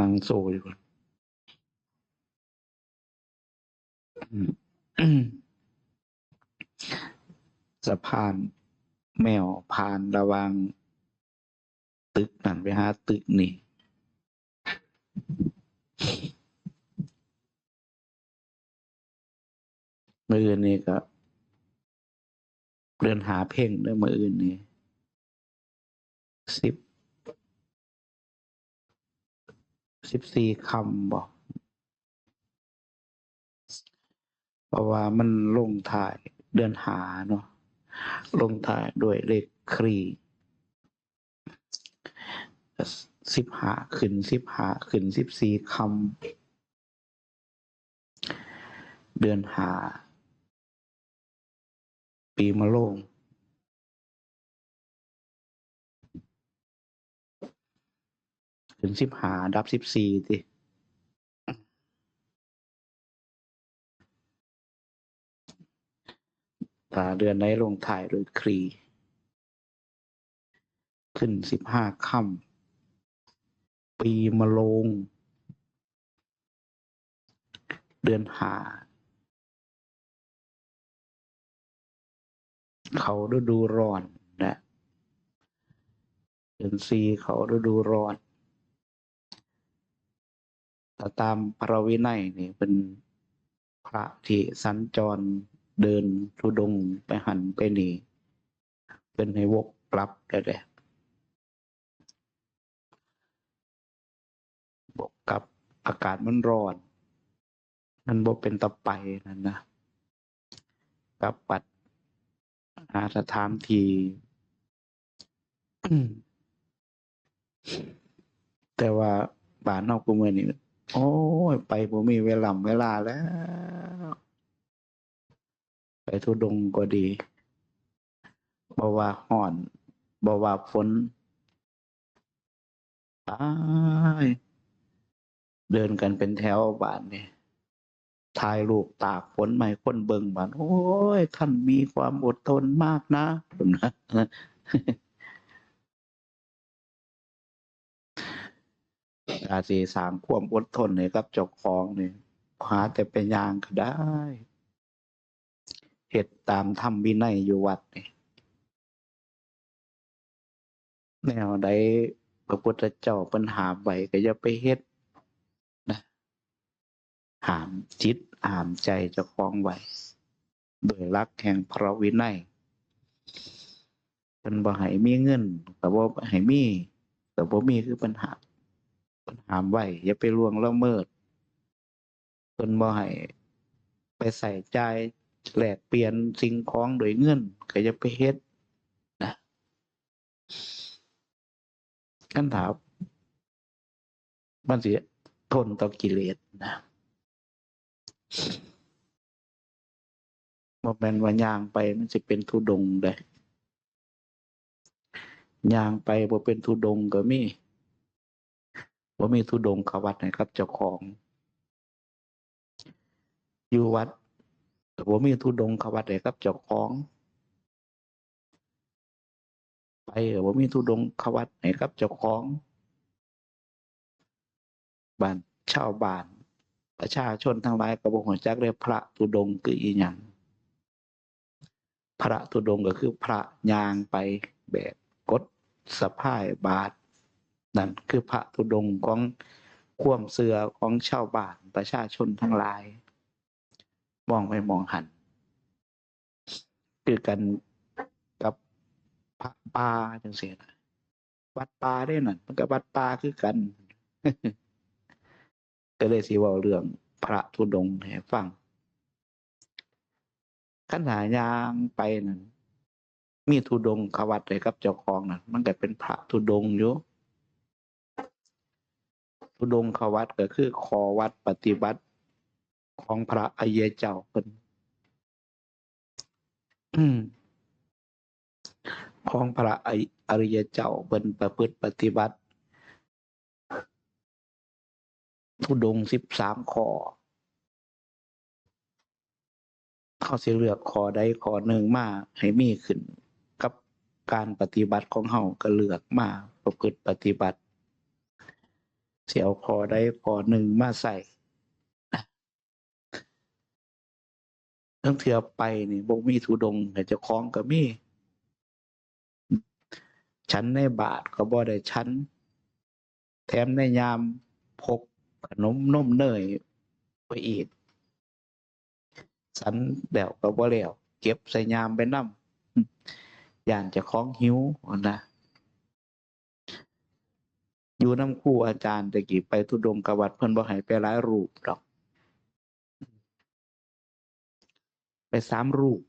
นังโซอยู่ก่อนอืมสะพานแมวผ่านระวางตึกนั่นไปหาตึกนี่มืออื่นนี่ก็เดินหาเพ่งด้วยมืออื่นนี่สิบ สิบสี่คำบอกเพราะว่ามันลงถ่ายเดือนหาเนาะลงถ่ายด้วยเลขครีสิบหาขึ้นสิบหาขึ้นสิบสี่คำ เดือนหา ปีมะโรง ขึ้นสิบหาดับสิบสี่ติตาเดือนในลงถ่ายโดยครี ขึ้นสิบห้าค่ำปีมะโรงเดือนหา เขาฤดูร้อนนะเดือนสี่เขาฤดูร้อน แต่ตามพระวินัยนี่เป็นพระที่สัญจรเดินทุดงไปหันไปนี่เป็นให้วกกลับได้เลยบกกับอากาศมันร้อนมันบ่เป็นตะไปนั่นนะกับปัดหาสถานที่แต่ว่าบ้านนอกกูเมืองนี่ โอ้ยไปผมมีเวลาเวลาแล้ว ไปทุดงก็ดีบ่ว่าห่อนบ่ว่าฝนตายเดินกันเป็นแถวบ้านเนี่ถ่ายรูปตากฝนใหม่คนเบิงบ้านโอ้ย ท่านมีความอดทนมากนะผมนะ อาจสิสางควมอดทนให้กับเจ้าของเนี่ยหาแต่เป็นยางก็ได้เฮ็ดตามธรรมวินัยอยู่วัดเนี่ยแนวใดพระพุทธเจ้าเพิ่นหามไว้ก็อย่าไปเฮ็ดนะหามจิตหามใจเจ้าของไว้โดยหลักแห่งพระวินัยเพิ่นบ่ให้มีเงินก็บ่ให้มีก็บ่ามีคือปัญหา พิ่นห้ามไว้อย่าไปล่วงละเมิดเพิ่นบ่ให้ไปใส่ใจแลกเปลี่ยนสิ่งของโดยเงินก็อย่าไปเฮ็ดนะคันถามมันสิทนต่อกิเลสนะบ่แม่นว่ายางไปมันสิเป็นทุดงได้ยางไปบ่เป็นทุดงก็มี ว่ามีทุดงขวัดนะครับ เจ้าของ อยู่วัดว่ามีทุดงขวัดนะครับ เจ้าของ ไปว่ามีทุดงขวัดนะครับ เจ้าของบ้านชาวบ้านประชาชนทั้งหลายกระบอกหัวจักเรียกพระทุดงคืออีหยังพระทุดงก็คือพระยางไปแบบกดสะพายบาท นั่นคือพระธุดงค์ของควมเสือของชาวบ้านประชาชนทั้งหลาย มองไปมองหัน คือกันกับพระป่าจังเสียนะวัดป่าได้นั่นมันก็วัดป่าคือกันก็เลยสิว่าเรื่องพระธุดงค์ให้ฟังขันหายางไปนั่นมีธุดงค์ขวัดเลยกับเจ้าของนั่นมันก็เป็นพระธุดงค์อยู่ ทุดงควัดก็คือขอวัดปฏิบัติของพระอริยเจ้าเป็นของพระอริยเจ้าเป็นประพฤติปฏิบัติ ทุดงสิบสามข้อเขาสิเลือกขอใดขอหนึ่งมาให้มีขึ้น กับการปฏิบัติของเฮาก็เลือกมาประพฤติปฏิบัติ เสียวคอได้คอหนึ่งมาใส่นะทั้งเถือไปนี่บ่มีทุดงค์ให้เจ้องก็มีฉันในบาทก็บ่ได้ฉันแถมในยามพกขนมนมเนยไปอีกสันเดี่ยวก็บ่แล้วเก็บใส่ยามไปนำย่านจะคล้องหิวนะ อยู่น้ำคู่อาจารย์ตะกี้ไปทุดงกวัดเพิ่นบ่ให้ไปหลายรูปดอก ไปสามรูป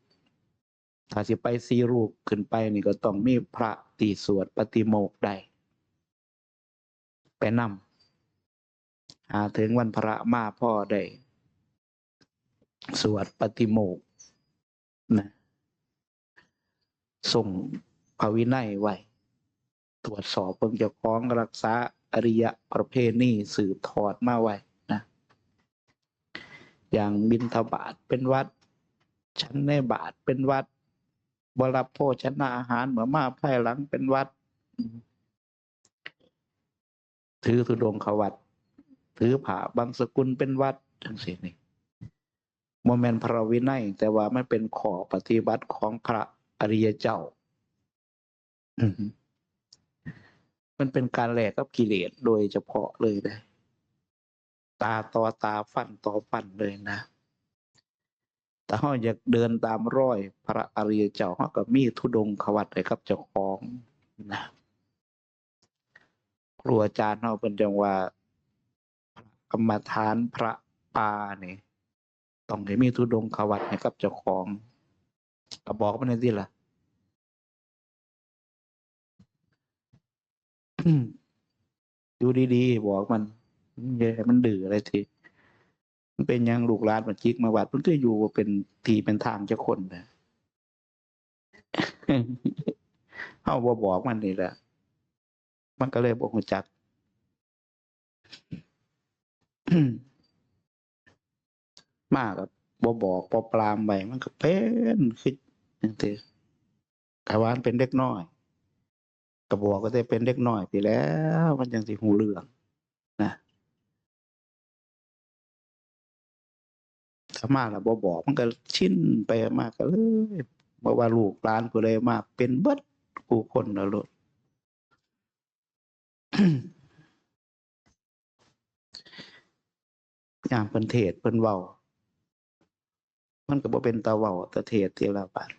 ถ้าสิไปสี่รูปขึ้นไปนี่ก็ต้องมีพระตีสวดปฏิโมกได้ไปนำหาถึงวันพระมาพ่อได้ สวดปฏิโมกนะส่งพระวินัยไว้ ตรวจสอบเบิ่งเจ้าของรักษาอริยประเพณีสืบทอดมาไว้นะอย่างบินทบาทเป็นวัด ชั้นในบาทเป็นวัดบรับโภชนาอาหารเหมือมาภายหลังเป็นวัด ถือธุดงขวัด ถือผ้าบางสกุลเป็นวัดจังสินี่โมเมนต์พระวินัย แต่ว่าไม่เป็นขอปฏิบัติของพระอริยเจ้า อื มันเป็นการแลกกับกิเลสโดยเฉพาะเลยได้ตาต่อตาฟันต่อฟันเลยนะแต่เฮาอยากเดินตามรอย พระอริยเจ้าเฮาก็มีธุดงควัดให้กับเจ้าของนะครูอาจารย์เฮาเพิ่นจังว่าพระกรรมฐานพระปาเนี่ยต้องให้มีธุดงควัดให้กับเจ้าของก็บอกมันได้สิล่ะ อยู่ดีๆบอกมันอย่มันดื้ออะไรทีมันเป็นยังลูกหลานมันจิกมาวัดมันก็อยู่เป็นทีเป็นทางเจ้าคนนะเฮาบ่บอกมันนี่แหละ มันก็เลยบ่รู้จักมากกับบ่บอกบ่ปรามไปมันก็เป็นคือจังซี่กะว่ามันเป็นเด็กน้อย ก็บอกก็ได้เป็นเด็กน้อยไปแล้ว มันจังสิหูเรื่องนะถ้ามาแล้วบ่บอกมันก็ชินไปมากก็เลยบ่ว่าลูกหลานผู้ใดมากเป็นเบิดผู้คนแล้วโลดยามเพิ่นเทศเพิ่นเว้า มันก็บ่เป็นตาเว้าต่เทศน์ทีละบาท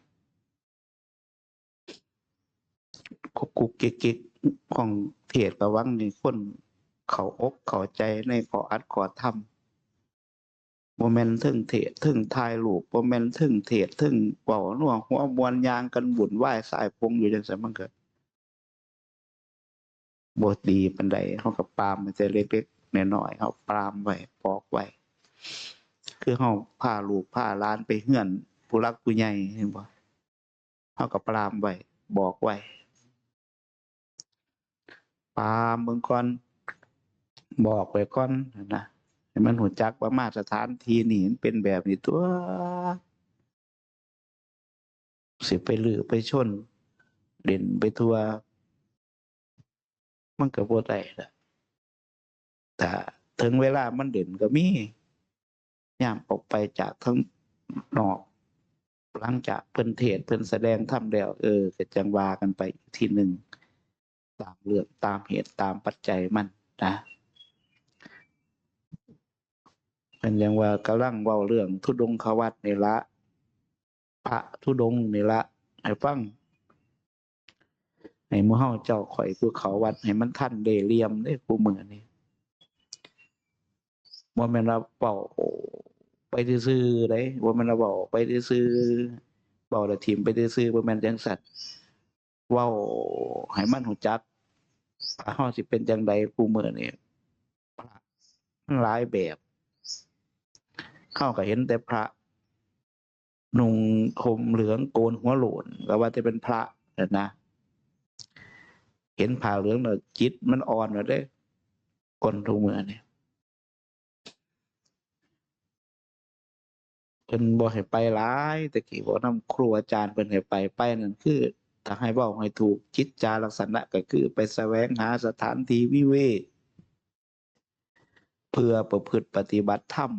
กุกกุกกิกกิกของเทศน์ระวังนี่คนเขาอกเขาใจในขออัดขอทำบ่แม่นเทึงเทศน์เทึงถ่ายรูปบ่แม่นเทึงเทศน์เทึงเว้านัวงหัวมวนยางกันวุ่นวสายพงอยู่จังซั่นมันก็บ่ดีปานใดเฮาก็ปามมันแต่เล็กๆน้อยๆเฮาปรามไว้บอกไว้คือเฮาพาลูกพาหลานไปเฮือนผู้หลักผู้ใหญ่เห็นบ่เฮาก็ปรามไว้บอกไว้ ปามเบิ่งก่อนบอกไว้ก่อนนะให้มันรู้จักว่ามาตรฐานทีนี่เป็นแบบนี้ตัวสิไปลือไปชนเด่นไปทัว มันก็บ่ได้ละแต่ถึงเวลามันเด่นก็มีย่ามออกไปจากทั้งนอก หลังจากเพิ่นเทศเพิ่นแสดงธรรมแล้ว เออก็จังวากันไปอีกทีหนึ่ง ตามเรื่องตามเหตุตามปัจจัยมันนะเป็นอย่างว่ากำลังเว้าเรื่อง ทุดงควัตนี่ละพระทุดงค์นี่ละให้ฟังให้มู่เฮาเจ้าข่อยผู้เขาวัดให้มันทันได้เลี่ยมเด้ผู้มื้อนี้บ่แม่นว่าเว้าไปซื่อเด้บ่แม่นว่าเว้าไปซื่อเว้าแล้วทิ่มไปซื่อๆบ่แม่นจังซั่นเว้าให้มันรู้จัก ว่าเฮาสิเป็นจังใดผู้มื้อนี้พระมันหลายแบบเฮาก็เห็นแต่พระนุ่งห่มเหลืองโกนหัวโหลนก็ว่าแต่เป็นพระนนะเห็นผ้าเหลืองแล้วจิตมันอ่อนแล้วเด้คนทุกมือเนี่ยเพิ่นบ่ให้ไปหลายแต่กี้บ่นำครูอาจารย์เพิ่นให้ไปไปนั่นคือ ถ้าให้เว้าให้ถูกจิตจาลักษณะก็คือไปแสวงหาสถานที่วิเวกเพื่อประพฤติปฏิบัติธรรม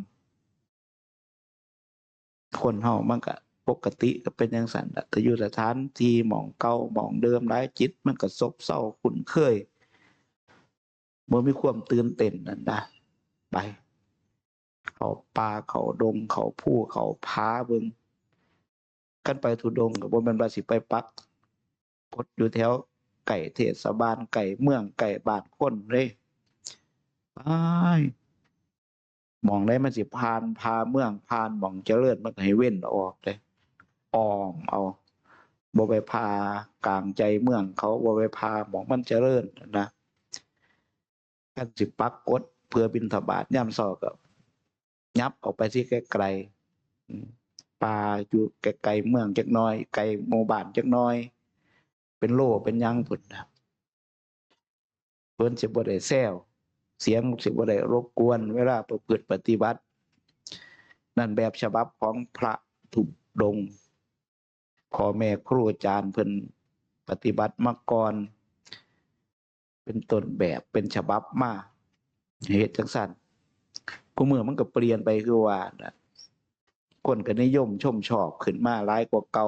คนเฮามันก็ปกติก็เป็นอย่างสันน่ะแต่อยู่สถานที่หมองเก่าหมองเดิมหลายจิต มันก็ซบเซาคุ้นเคยบ่อมีความตื่นเต้นนั่นนะไป เขาป่าเขาดงเขาผู้เขาพาเบิงกันไปทุดงกับบ่แม่นว่าสิไปปัก กดอยู่แถวไก่เทศบาลไก่เมืองไก่บ้านคนเลยไปมองได้มันสิผ่านพาเมืองผ่านมองเจริญมันให้เว้นออกเลยอ้อมเอาบ่ไปพากลางใจเมืองเขาบ่ไปพาหมองมันเจริญนะกันสิปักกดเพื่อบินทบาทย่ำซอก็ยับออกไปที่ไกลๆป่าอยู่ไกลๆเมืองจักน้อย ไกลหมู่บ้านจักน้อย เป็นโลเป็นยังพุ่นนะเพิ่นสิบ่ได้แซวเสียงสิบ่ได้รบกวน เวลาประพฤติปฏิบัติ นั่นแบบฉบับของพระทุดงค์พ่อแม่ครูอาจารย์เพิ่นปฏิบัติมาก่อน เป็นต้นแบบเป็นฉบับมาเหตุจังสันกูเมื่อมันก็เปลี่ยนไปคือว่านะคนก็นิยมชมชอบขึ้นมาหลายกว่าเก่า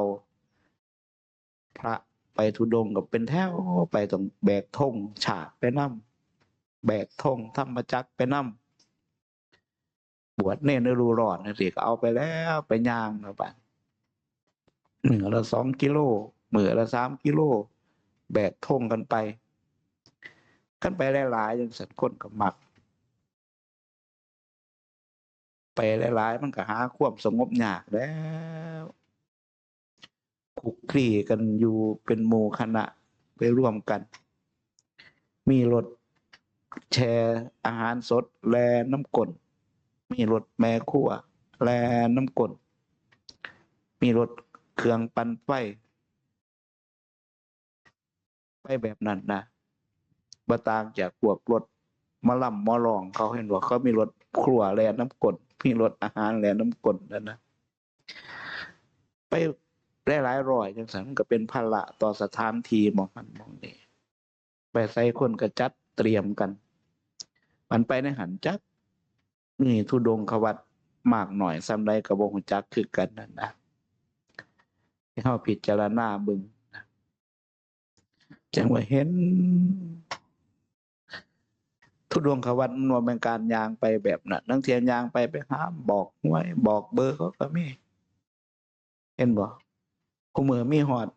พระ ไปทุดงค์ก็เป็นแถวไปต้องแบกธงฉากไปนํแบกธงธรรมจักไปนํบวชเนรฤดูร้อนนะสิเอาไปแล้วไปย่างแล้วบัดมือละสองกิโลเมือละสามกิโล แบกธงกันไป กันไปหลายๆจังสันคนก็มัก ไปหลายๆมันก็หาความสงบยากแล้ว คุกคีกันอยู่เป็นหมู่คณะไปร่วมกัน มีรถแชร์อาหารสดแลน้ำกลนมีรถแม่ครัวแลน้ำกลนมีรถเครื่องปั่นไฟไปแบบนั้นนะบ่ต่างจากพวกรถมาล่ำมาลองเขาเห็นว่าเขามีรถครัวแลน้ำกลนมีรถอาหารแลน้ำกลนนั่นนะไป ได้หลายร้อยจังสันมันก็เป็นภาระต่อสถานทีมองมันมองนี้ไปใส่คนก็จัดเตรียมกัน มันไปในหันจักนี่ทุดงควัดมากหน่อยซ้ำใดกระบงจักคือกันนั่นนะที่เขาพิจารณาบึงจังว่าเห็น ทุดงควัดมันว่าเป็นการยางไปแบบนั้นนังเทียนยางไปไปห้ามบอกไว้บอกเบอร์เขาก็มี เห็นบ่ คู่มือมีหอด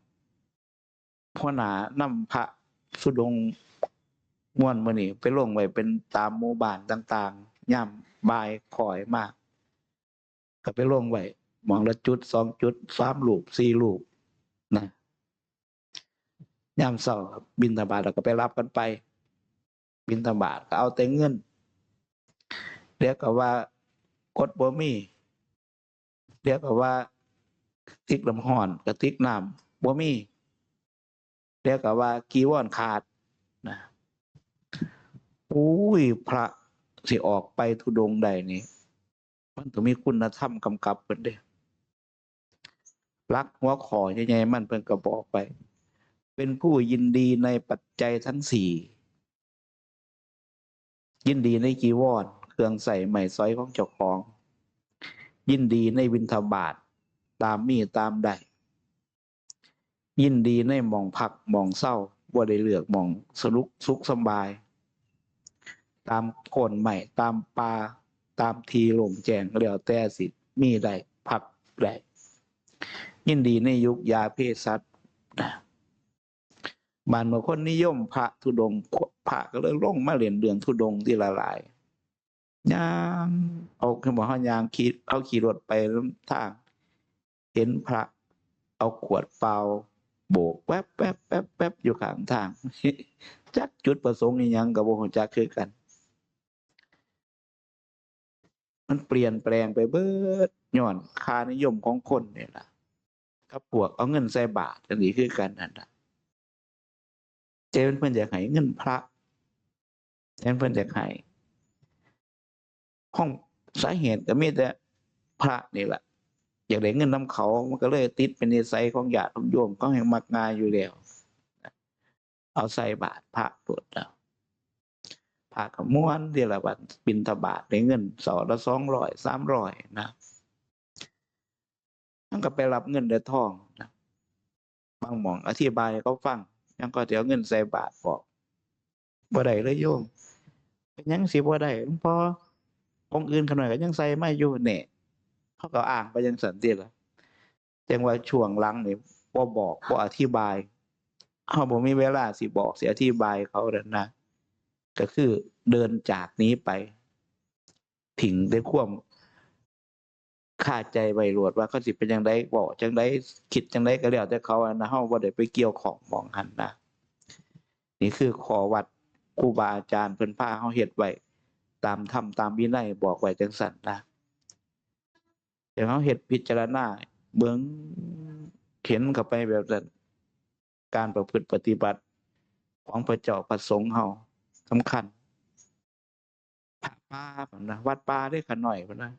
พ่อหนานำพระสุดงม่วนมือนี่ไปลงไว้เป็นตามหมู่บ้านต่างๆย่ำบายคอยมาก ก็ไปลงไว้หมองละจุดสองจุดสามลูกสี่ลูกนะย่ำเศร้าบินธบาตเราก็ไปรับกันไป บินธบาตก็เอาแต่เงินเรียกก็ว่ากดบ่มีเรียกก็ว่า ติ๊กลำห่อนกระติกน้ำบ่มีเรียกก็ว่ากีวอนขาดนะอุ้ยพระสิออกไปทุดงใดนี่มันต้องมีคุณธรรมกำกับเพิ่นเด้รักหัวขอใหญ่ๆมันเพิ่นก็บอกไป เป็นผู้ยินดีในปัจจัยทั้งสี่ ยินดีในกีวรเครื่องใส่ใหม่ซอยของเจ้าของ ยินดีในวินทบาท ตามมีตามได้ยินดีในมองพักมองเศร้าบ่ได้เลือกมองสนุกสุขสบาย ตามโคนใหม่ตามปลาตามทีหลงแจงแล้วแต่สิมีได้พักได้ยินดีในยุคยาเพศสัตว์บานเมื่อคนนิยมพระธุดงค์พระก็เลยลงมาเรียนเดืองธุดงค์ที่ละลายยางเอาคือบอกเขายางขี่เอาขี่รถไปทาง เห็นพระเอาขวดเปล่าโบกแป๊บแป๊บแป๊บแป๊บอยู่ข้างทาง จักจุดประสงค์นี่ยังกับวงจักคือกัน มันเปลี่ยนแปลงไปเบิดย้อนค่านิยมของคนเนี่ยล่ะกับพวกเอาเงินใส่บาทอันนี้คือกันนั่นละเจนเพื่อนอยากให้เงินพระเจนเพื่อนอยากให้ห้องสาเหตุก็มีแต่พระนี่แหละ อยากได้เงินน้ำเขา มันก็เลยติดเป็นนิสัยของญาติของโยมก็แห่งมักงายอยู่แล้วเอาใส่บาทพระตรวจแล้วพระก็ม้วนเดียละบัดบินทบาทได้เงินสอละสองร้อยสามร้อยนะมันก็ไปรับเงินได้ทองนะบางหมองอธิบายเขาฟังยังก็เดี๋ยวเงินใส่บาทบอกบ่ได้เลยโยมเป็นยังสิบ่ได้หลวงพ่อองค์อื่นขน่อยก็ยังใส่ไม่อยู่เนี่ย เขาก็อ้างไปยังสันติละจังว่าช่วงหลังนี่บ่บอกบ่อธิบายเขาบ่มีเวลาสิบอกสิอธิบายเขาเด้อนะก็คือเดินจากนี้ไปถิงได้ความคาใจไว้รวดว่าเขาสิเป็นจังไดบอกจังไดคิดจังไดก็แล้วแต่เขาอะนะเฮาบ่ได้ไปเกี่ยวของมองหันนะนี่คือขอวัดครูบาอาจารย์เพิ่นพาเฮาเฮ็ดไว้ตามธรรมตามวินัยบอกไว้จังซั่นนะ เดี๋ยวเฮาเฮ็ดพิจารณาเบิ่งเข็นเข้าไปแบบนั้นการประพฤติปฏิบัติของพระเจ้าประสงค์เฮาสำคัญพระป่าพุ่นะวัดป่าได้ขะหน่อยพุ่นะ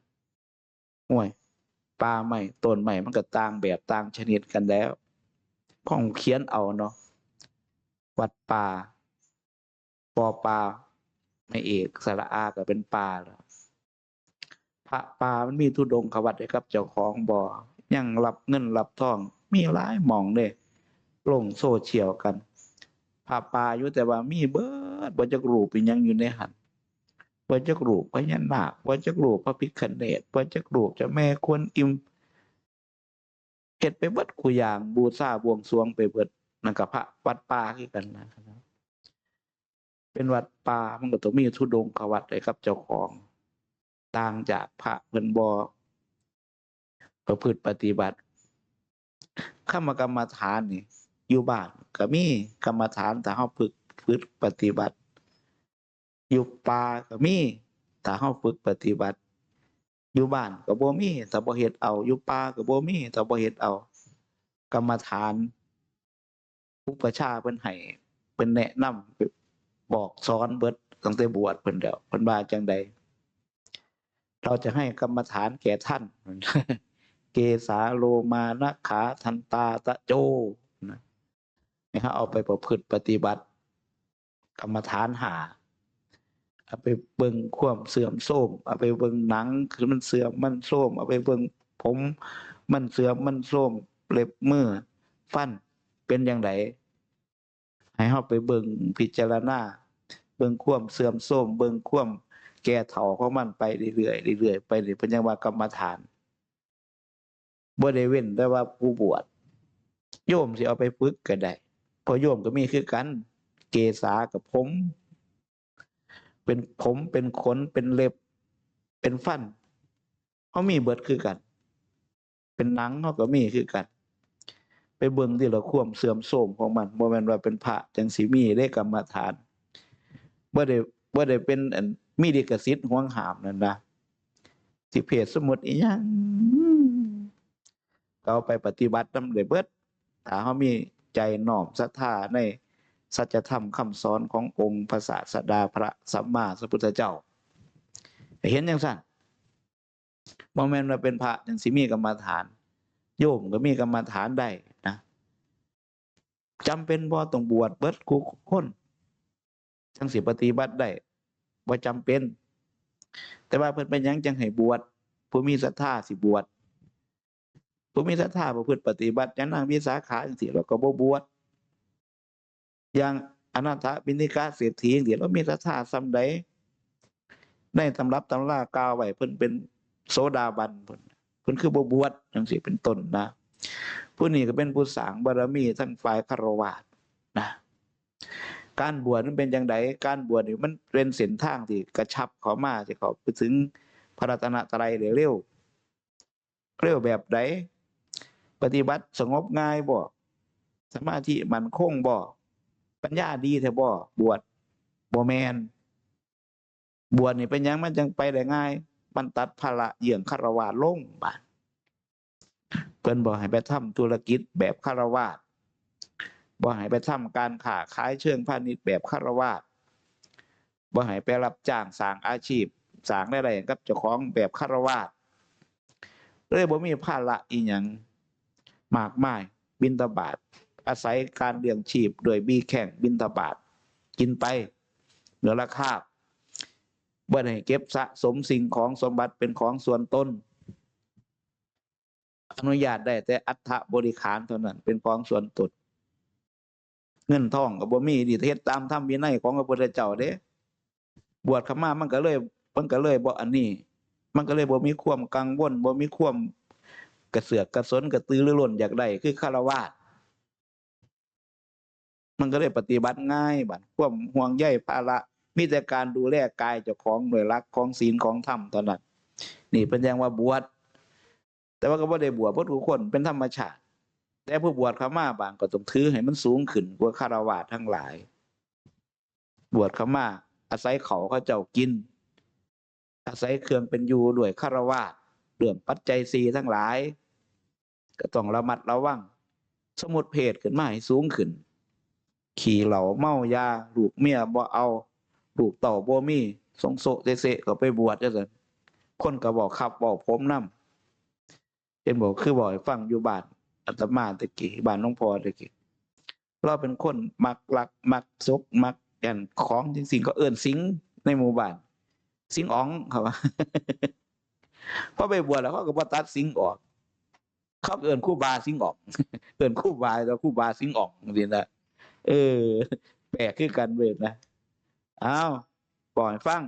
ห่วยป่าใหม่ต้นใหม่มันก็ต่างแบบต่างชนิดกันแล้วของเขียนเอาเนาะวัดป่าปอปลาไม่เอกสระอาก็เป็นป่าแล้ว พระป่ามันมีทุดงควัดให้กับ เจ้าของบ่อยังรับเงินรับทอง มีหลายหมองเด้ลงโซเชียลกันพระป่าอยู่แต่ว่ามีเบิดบ่จักรูปเป็นยังอยู่ในหันบ่จักรูปพญานาคบ่จักรูปพระพิฆเนศบ่จักรูปจ้าแม่กวนอิมเฮ็ดไปเบิดคุอย่างบูชาบวงสรวงไปเบิดนั่นกับพระวัดป่าคือกันนะครับ เป็นวัดป่ามันก็ต้องมีทุดงควัดเลยครับเจ้าของ ต่างจากพระเพิ่นบอประพฤติปฏิบัติข้ามกรรมฐานนี่อยู่บ้านก็มีกรรมฐานแต่เฮาฝึกฝึกปฏิบัติ อยู่ป่าก็มีแต่เฮาฝึกปฏิบัติ อยู่บ้านก็บ่มีแต่บ่เฮ็ดเอา อยู่ป่าก็บ่มีแต่บ่เฮ็ดเอา กรรมฐานอุปชาเพิ่นให้เพิ่นแนะนำบอกสอนเบิดตั้งแต่บวชเพิ่นแล้วเพิ่นว่าจังใด เราจะให้กรรมฐานแก่ท่าน เกสาโลมานะขาทันตาตะโจนะให้เขาเอาไปประพฤติปฏิบัติ กรรมฐานหาเอาไปเบิ่งควมเสื่อมโทมเอาไปเบิ่งหนังคือมันเสื่อมมันโทมเอาไปเบิ่งผม มันเสื่อมมันโทมเล็บมือฟันเป็นอย่างไรให้เฮาไปเบิ่งพิจารณา เบิ่งควมเสื่อมโทมเบิ่งควม ก่เฒ่าของมันไปเรื่อยๆเรื่อยๆไปนี่เพิ่นยังว่ากรรมฐานบ่ได้เว้นแต่ว่าผู้บวชโยมสิเอาไปฝึกก็ได้พราะโยมก็มีคือกัน เกษากับผม เป็นผมเป็นขนเป็นเล็บ เป็นฟันเขามีเบิดคือกัน เป็นหนังเขาก็มีคือกัน ไปเบิ่งที่เราควมเสื่อมโทรมของมันบ่แม่นว่าเป็นพระจังสิมีได้กรรมฐานบ่ได้บ่ได้เป็น อันมีลิขสิทธิ์ห่วงหามนั่นนะสิเพศสมมุติอีหยังก็เอาไปปฏิบัตินำได้เบิดถ้าเฮามีใจน้อมศรัทธาในสัจธรรมคำสอนขององค์พระศาสดาพระสัมมาสัมพุทธเจ้า เห็นจังซั่นบ่แม่นว่าเป็นพระจังสิมีกรรมฐาน โยมก็มีกรรมฐานได้นะจำเป็นบ่ต้องบวชเบิดกูคนจังสิปฏิบัติได้ บ่จำเป็น แต่ว่าเพิ่นเป็นยังจังให้บวชผู้มีศรัทธาสิบวชผู้มีศรัทธาประพฤติปฏิบัติอย่างนางวิสาขาจังซี่เราก็บ่บวชอย่างอนันทบินิกาเศรษฐีจังซี่เรามีศรัทธาส่ำใดในตำรับตำรากาวไว้เพิ่นเป็นโสดาบันเพิ่นเพิ่นคือบ่บวชจังซี่เป็นต้นนะผู้นี้ก็เป็นผู้สางบารมีทั้งฝ่ายคารวะนะ การบวชนั้นเป็นอย่างไรการบวชนี่มันเป็นเส้นทางที่กระชับเขามาที่เขาไปถึงพระรัตนตรัยเร็วเร็วแบบใดปฏิบัติสงบง่ายบ่สมาธิมันคงบ่ปัญญาดีแท้บ่บวชบ่แมนบวชนี่เป็นยังมันจังไปได้ง่าย มันตัดภาระเหยื่องคารวะลงบาดเพิ่นบอกให้ไปทำธุรกิจแบบคารวะ บ่ให้ไปทำการค้าขายเชิงพาณิชย์แบบคารวะบ่ให้ไปรับจ้างสร้างอาชีพสร้างได้ไรกับเจ้าของแบบคารวะเลยบ่มีภาระอีหยังมากมายบินตบาทอาศัยการเลี้ยงชีพโดยบีแข่งบินตบาทกินไปเหลือราคาบ่ได้เก็บสะสมสิ่งของสมบัติเป็นของส่วนตนอนุญาตได้แต่อัฐบริขารเท่านั้นเป็นของส่วนตน เงินทองก็บ่มีดีเฮ็ดตามธรรมวินัยของพระพุทธเจ้าเด้ บวชขมามันก็เลยมันก็เลยบ่อันนี้ มันก็เลยบ่มีความกังวลบ่มีความกระเสือกกระสนกระตือรือร้นอยากได้คือคาวาสมันก็เลยปฏิบัติง่ายบัดความห่วงใยภาระมีแต่การดูแลกายเจ้าของด้วยรักของศีลของธรรมเท่านั้นนี่เป็นอย่างว่าบวชแต่ว่าก็บ่ได้บวชเพราะทุกคนเป็นธรรมชาติ แต่ผู้บวชเข้ามาบางก็ต้องถือให้มันสูงขึ้นกว่าคารวาทั้งหลาย บวชเข้ามาอาศัยเขาเขาเจ้ากิน อาศัยเครื่องเป็นอยู่ด้วยคารวาเรื่องปัจจัยสีทั้งหลาย ก็ต้องระมัดระวัง สมุดเพศขึ้นมาให้สูงขึ้น ขี่เหล่าเมายาลูกเมียบ่เอาลูกเต่าบ่มีสงโซเซะๆก็ไปบวชจังซั่นคนก็บอกครับบอกผมนำเป็นบอกคือบอกฟังอยู่บ้าน อาตมาตะกี้บ้านหลวงพ่อตะกี้เราเป็นคนมักลักมักซกมักยันของจริงๆก็เอิ้นสิงในหมู่บ้านสิงอ๋องเขาว่าพอไปบวชแล้วเขาก็บ่ตัดสิงออก เขาเอิ้นคู่บาสิงออกเอิ้นคู่บาแล้วคู่บาสิงออกนี่นะเออ แปลกคือกันเวทนะอ้าวปล่อยฟัง